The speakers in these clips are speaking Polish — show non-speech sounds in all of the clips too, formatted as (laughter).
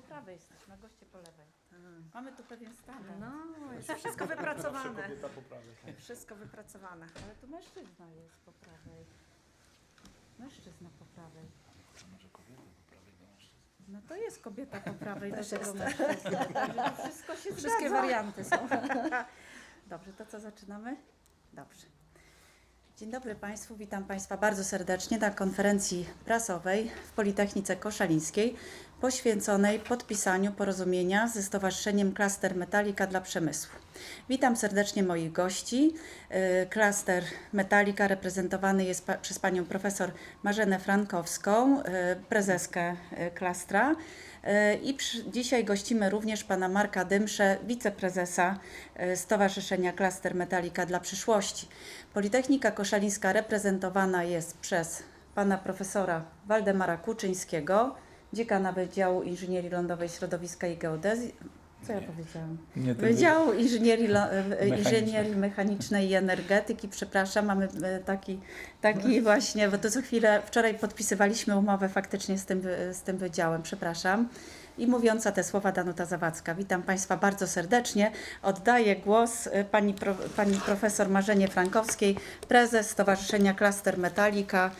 prawej jesteśmy, a goście po lewej. Mamy tu pewien standard. No, (laughs) jest wszystko wypracowane. Kobieta po prawej. Wszystko wypracowane. Ale tu mężczyzna jest po prawej. Mężczyzna po prawej. Może kobieta po prawej do mężczyzn. No to jest kobieta po prawej do Też tego jest. mężczyzny. Także to wszystko się Wszystkie zgadza. warianty są. (laughs) Dobrze, to co zaczynamy? Dobrze. Dzień dobry Państwu, witam Państwa bardzo serdecznie na konferencji prasowej w Politechnice Koszalińskiej poświęconej podpisaniu porozumienia ze Stowarzyszeniem Klaster Metalika dla Przemysłu. Witam serdecznie moich gości. Y, Klaster Metalika reprezentowany jest przez panią profesor Marzenę Frankowską, y, prezeskę y, Klastra. Y, I dzisiaj gościmy również pana Marka Dymsze, wiceprezesa y, Stowarzyszenia Klaster Metalika dla Przyszłości. Politechnika Koszalińska reprezentowana jest przez pana profesora Waldemara Kuczyńskiego, dziekana Wydziału Inżynierii Lądowej, Środowiska i Geodezji. Co ja Nie. powiedziałam? Nie, Wydziału Inżynierii, e, Mechanicznej. Inżynierii Mechanicznej i Energetyki, przepraszam, mamy e, taki, taki właśnie, bo to co chwilę, wczoraj podpisywaliśmy umowę faktycznie z tym, z tym wydziałem, przepraszam. I mówiąca te słowa Danuta Zawadzka. Witam Państwa bardzo serdecznie. Oddaję głos e, pani, pro, pani profesor Marzenie Frankowskiej, prezes Stowarzyszenia Klaster Metalika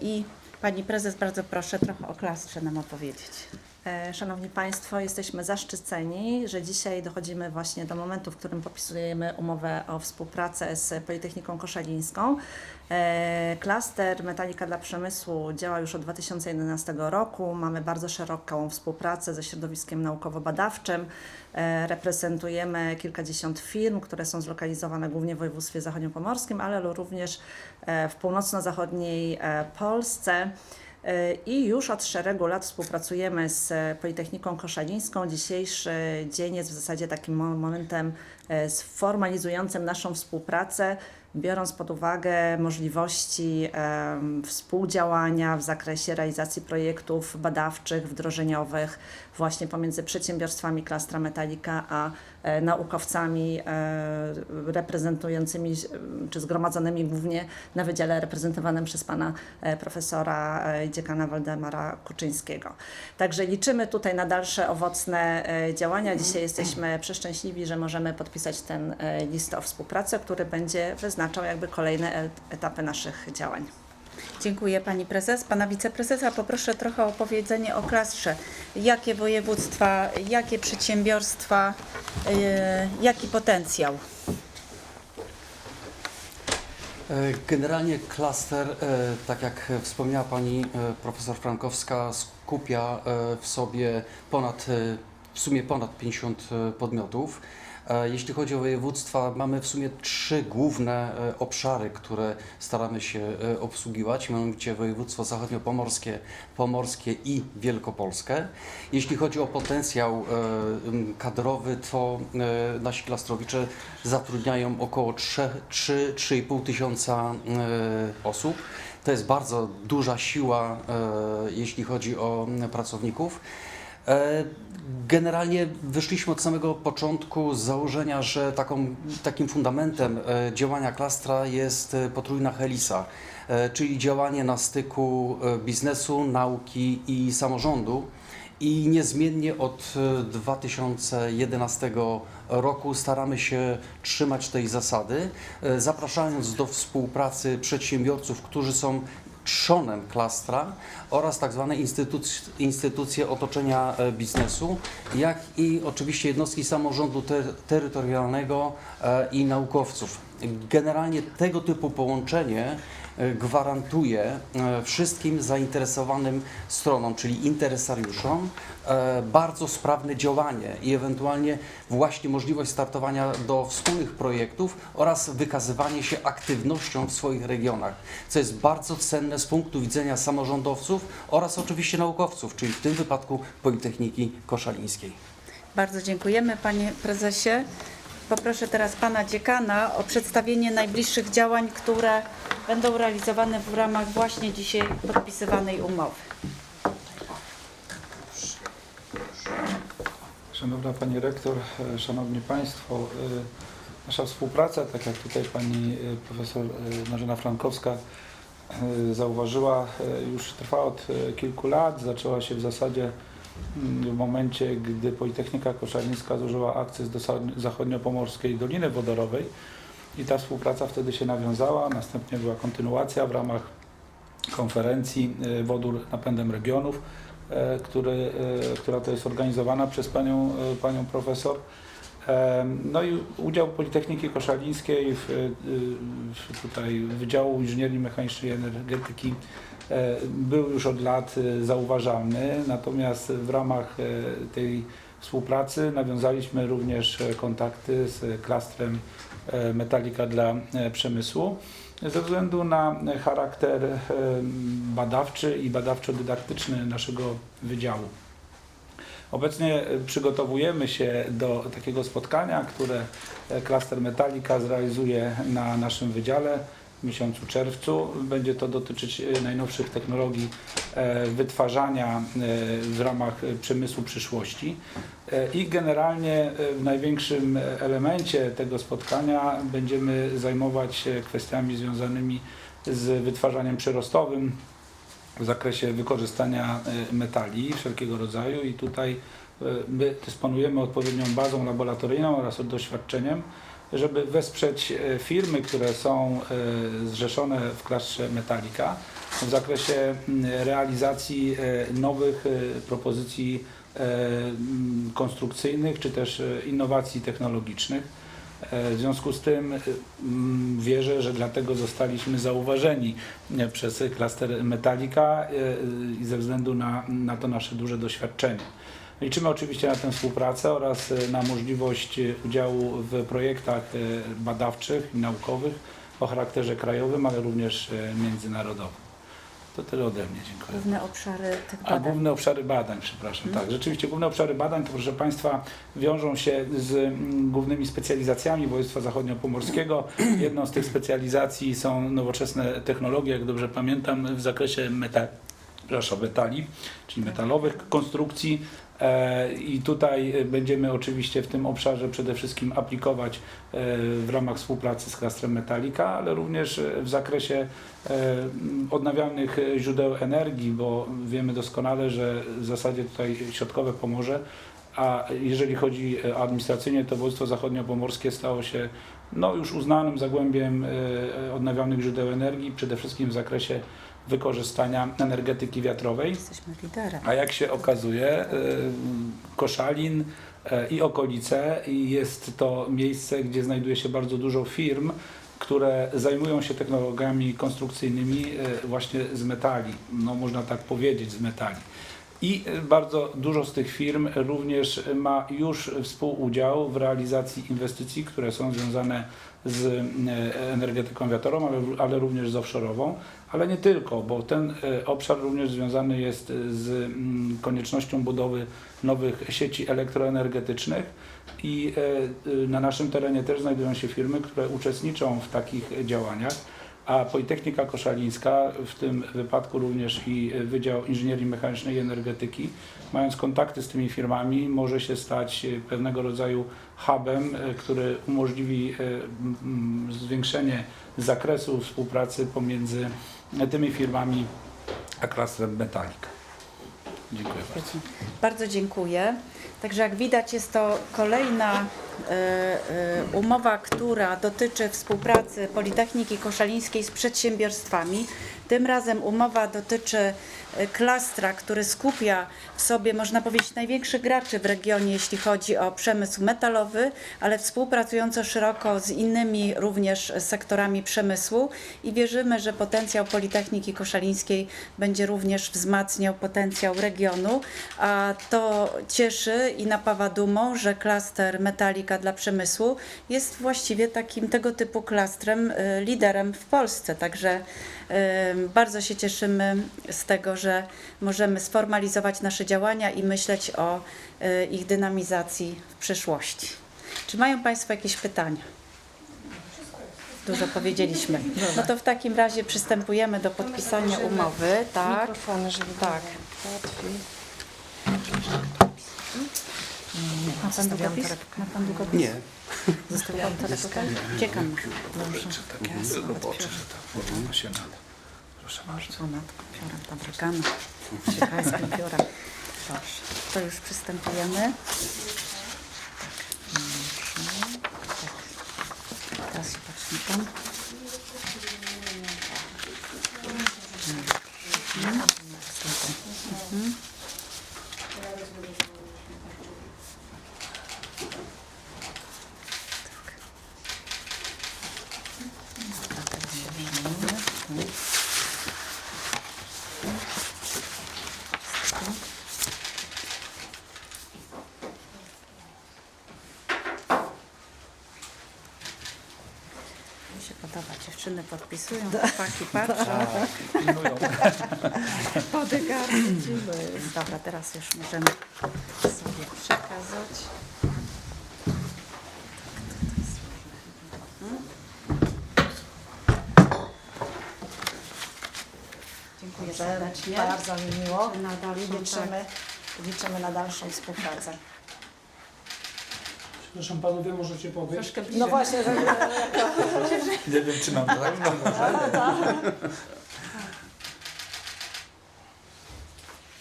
i pani prezes, bardzo proszę trochę o klastrze nam opowiedzieć. E, Szanowni Państwo, jesteśmy zaszczyceni, że dzisiaj dochodzimy właśnie do momentu, w którym podpisujemy umowę o współpracę z Politechniką Koszalińską. E, Klaster Metalika dla Przemysłu działa już od 2011 roku. Mamy bardzo szeroką współpracę ze środowiskiem naukowo-badawczym. E, Reprezentujemy kilkadziesiąt firm, które są zlokalizowane głównie w województwie zachodniopomorskim, ale również e, w północno-zachodniej Polsce. I już od szeregu lat współpracujemy z Politechniką Koszalińską. Dzisiejszy dzień jest w zasadzie takim mo- momentem sformalizującym naszą współpracę, biorąc pod uwagę możliwości współdziałania w zakresie realizacji projektów badawczych, wdrożeniowych, właśnie pomiędzy przedsiębiorstwami klastra Metalika a naukowcami e, reprezentującymi e, czy zgromadzonymi głównie na wydziale reprezentowanym przez pana e, profesora e, dziekana Waldemara Kuczyńskiego. Także liczymy tutaj na dalsze owocne e, działania. Dzisiaj jesteśmy przeszczęśliwi, że możemy podpisać ten e, list o współpracy, który będzie wyznaczał jakby kolejne e- etapy naszych działań. Dziękuję Pani Prezes. Pana Wiceprezesa poproszę trochę o opowiedzenie o klastrze. Jakie województwa, jakie przedsiębiorstwa, yy, jaki potencjał? E, Generalnie klaster, e, tak jak wspomniała pani e, profesor Frankowska, skupia e, w sobie ponad, e, w sumie ponad 50 e, podmiotów. E, Jeśli chodzi o województwa, mamy w sumie trzy główne e, obszary, które staramy się e, obsługiwać, mianowicie województwo zachodniopomorskie, pomorskie i wielkopolskie. Jeśli chodzi o potencjał kadrowy, to nasi klastrowicze zatrudniają około 3-3,5 tysiąca osób. To jest bardzo duża siła, jeśli chodzi o pracowników. E, Generalnie wyszliśmy od samego początku z założenia, że taką, takim fundamentem e, działania klastra jest e, potrójna helisa, czyli działanie na styku biznesu, nauki i samorządu. I niezmiennie od e, 2011 roku staramy się trzymać tej zasady, zapraszając do współpracy przedsiębiorców, którzy są trzonem klastra oraz tak zwane instytuc- instytucje otoczenia e, biznesu, jak i oczywiście jednostki samorządu ter- terytorialnego e, i naukowców. Generalnie tego typu połączenie e, gwarantuje e, wszystkim zainteresowanym stronom, czyli interesariuszom, e, bardzo sprawne działanie i ewentualnie właśnie możliwość startowania do wspólnych projektów oraz wykazywanie się aktywnością w swoich regionach, co jest bardzo cenne z punktu widzenia samorządowców oraz oczywiście naukowców, czyli w tym wypadku Politechniki Koszalińskiej. Bardzo dziękujemy Panie Prezesie. Poproszę teraz Pana Dziekana o przedstawienie najbliższych działań, które będą realizowane w ramach właśnie dzisiaj podpisywanej umowy. Szanowna Pani Rektor, Szanowni Państwo, e, nasza współpraca, tak jak tutaj Pani e, Profesor e, Marzena Frankowska zauważyła, już trwa od kilku lat. Zaczęła się w zasadzie w momencie, gdy Politechnika Koszalińska złożyła akces do Zachodniopomorskiej Doliny Wodorowej i ta współpraca wtedy się nawiązała, następnie była kontynuacja w ramach konferencji e, Wodór napędem regionów, e, który, e, która to jest organizowana przez panią, panią profesor. No i udział Politechniki Koszalińskiej w, y, w tutaj Wydziału Inżynierii Mechanicznej i Energetyki był już od lat e, zauważalny, natomiast w ramach e, tej współpracy nawiązaliśmy również e, kontakty z klastrem e, Metalika dla e, przemysłu ze względu na charakter e, badawczy i badawczo-dydaktyczny naszego wydziału. Obecnie e, przygotowujemy się do takiego spotkania, które e, klaster Metalika zrealizuje na naszym wydziale miesiącu czerwcu. Będzie to dotyczyć e, najnowszych technologii e, wytwarzania e, w ramach przemysłu przyszłości. I generalnie w największym elemencie tego spotkania będziemy zajmować się kwestiami związanymi z wytwarzaniem przyrostowym, w zakresie wykorzystania metali wszelkiego rodzaju i tutaj my dysponujemy odpowiednią bazą laboratoryjną oraz doświadczeniem, żeby wesprzeć e, firmy, które są e, zrzeszone w klastrze Metalika w zakresie realizacji e, nowych propozycji konstrukcyjnych czy też innowacji technologicznych. W związku z tym wierzę, że dlatego zostaliśmy zauważeni przez klaster Metalika e, i ze względu na, na to nasze duże doświadczenie. Liczymy oczywiście na tę współpracę oraz e, na możliwość e, udziału w projektach e, badawczych i naukowych o charakterze krajowym, ale również międzynarodowym. To tyle ode mnie, dziękuję. Główne obszary tych A badań. główne obszary badań, przepraszam. Tak, rzeczywiście główne obszary badań to proszę Państwa wiążą się z mm, głównymi specjalizacjami województwa zachodniopomorskiego. (clears throat) Jedną z tych specjalizacji są nowoczesne technologie, jak dobrze pamiętam, w zakresie metal, przepraszam, metali, czyli metalowych konstrukcji. E, I tutaj będziemy oczywiście w tym obszarze przede wszystkim aplikować e, w ramach współpracy z klastrem Metalika, ale również w zakresie e, odnawialnych źródeł energii, bo wiemy doskonale, że w zasadzie tutaj środkowe Pomorze, a jeżeli chodzi administracyjnie, to województwo zachodniopomorskie stało się no, już uznanym zagłębiem odnawialnych źródeł energii, przede wszystkim w zakresie wykorzystania energetyki wiatrowej. Jesteśmy liderem. A jak się okazuje, y, Koszalin y, i okolice jest to miejsce, gdzie znajduje się bardzo dużo firm, które zajmują się technologiami konstrukcyjnymi y, właśnie z metali, no można tak powiedzieć, z metali. I bardzo dużo z tych firm również ma już współudział w realizacji inwestycji, które są związane z y, energetyką wiatrową, ale, również z offshore'ową, ale nie tylko, bo ten y, obszar również związany jest z mm, koniecznością budowy nowych sieci elektroenergetycznych i y, na naszym terenie też znajdują się firmy, które uczestniczą w takich działaniach, a Politechnika Koszalińska, w tym wypadku również i Wydział Inżynierii Mechanicznej i Energetyki, mając kontakty z tymi firmami, może się stać pewnego rodzaju hubem, y, który umożliwi m, zwiększenie zakresu współpracy pomiędzy tymi firmami a klastrem Metallic. Dziękuję bardzo. Bardzo dziękuję. Także jak widać jest to kolejna e, e, umowa, która dotyczy współpracy Politechniki Koszalińskiej z przedsiębiorstwami. Tym razem umowa dotyczy e, klastra, który skupia w sobie, można powiedzieć, największych graczy w regionie, jeśli chodzi o przemysł metalowy, ale współpracująco szeroko z innymi również sektorami przemysłu i wierzymy, że potencjał Politechniki Koszalińskiej będzie również wzmacniał potencjał regionu, a to cieszy i napawa dumą, że klaster Metalika dla przemysłu jest właściwie takim tego typu klastrem y, liderem w Polsce. Także bardzo się cieszymy z tego, że możemy sformalizować nasze działania i myśleć o y, ich dynamizacji w przyszłości. Czy mają Państwo jakieś pytania? Dużo powiedzieliśmy. No to w takim razie przystępujemy do podpisania umowy, tak? Mikrofony, żeby Tak. Ma Pan Zostawiam długopis? Ma Pan długopis? Nie. Zostawiam torebkę? Uciekam. Robocze, że tak, podobno się nada. Proszę bardzo. Ponad piórem, dobra, gana. Amerykańskim piórem. To już przystępujemy. Tak. Teraz patrzmy tam. Mi się podoba, dziewczyny podpisują, chłopaki patrzą, Pilnują. bodyguardy. (laughs) Dobra, teraz już możemy sobie przekazać. Dziękuję serdecznie. Bardzo mi miło. Na dalszą, I liczymy, liczymy na dalszą współpracę. Przepraszam panowie, możecie powiedzieć? No właśnie, że Nie wiem, czy nam tak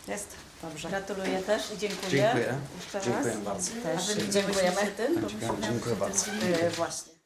jest dobrze. Gratuluję też i dziękuję. Dziękuję. Jeszcze raz. Dziękuję bardzo. A wy Też dziękujemy. Tym, Dziękuję tym bardzo. Yy, właśnie.